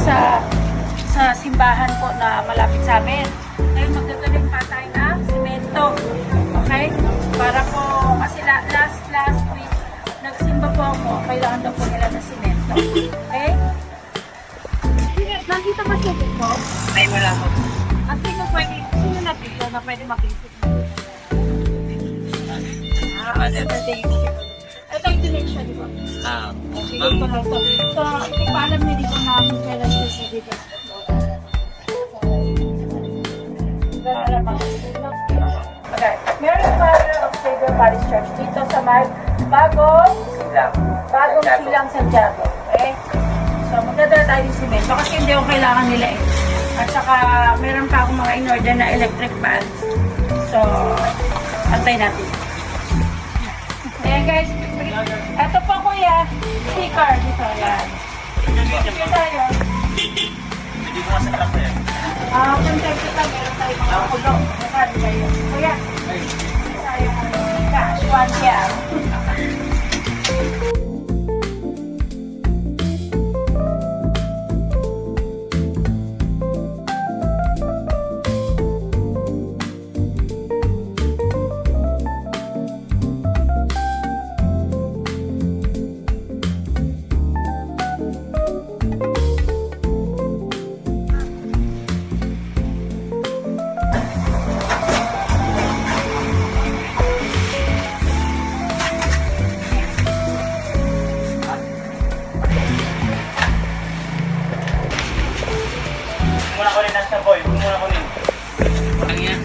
sa sa simbahan po na malapit sa amin. Ngayon magdadaling pa tayo ng simento. Okay? Para po, kasi la- last last week, nagsimba po ako, kailangan daw po nila ng simento. Okay? Nakita ba siya dito? Ay, wala ko. At sino pwede, sino na dito na pwede makisip? Ah, ano ba tayo? Ito yung siya, di ba? Ah, Okay, ito lang to. So, ipaalam niyo dito Okay. Mary Father of Savior Parish Church dito sa may bagong silang. bagong silang Santiago. Okay? So, magdadala tayo ng simento kasi hindi ko kailangan nila eh. At saka, meron pa akong mga in-order na electric fans. So, antay natin. Ayan guys, eto po kuya, sticker dito. Ayan. Tayo. Masarap eh. Ah, contact kita, meron tayo mga kulong. Magkano kayo? Kuya, meron tayo ano, cash, one boy. Muna ko yan.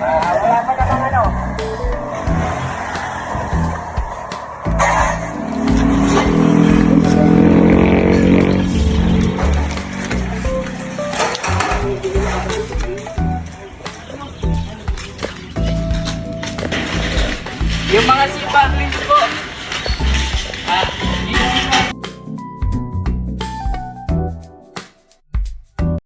Ah, wala pa ano. Yung mga sipa, please po. Ah,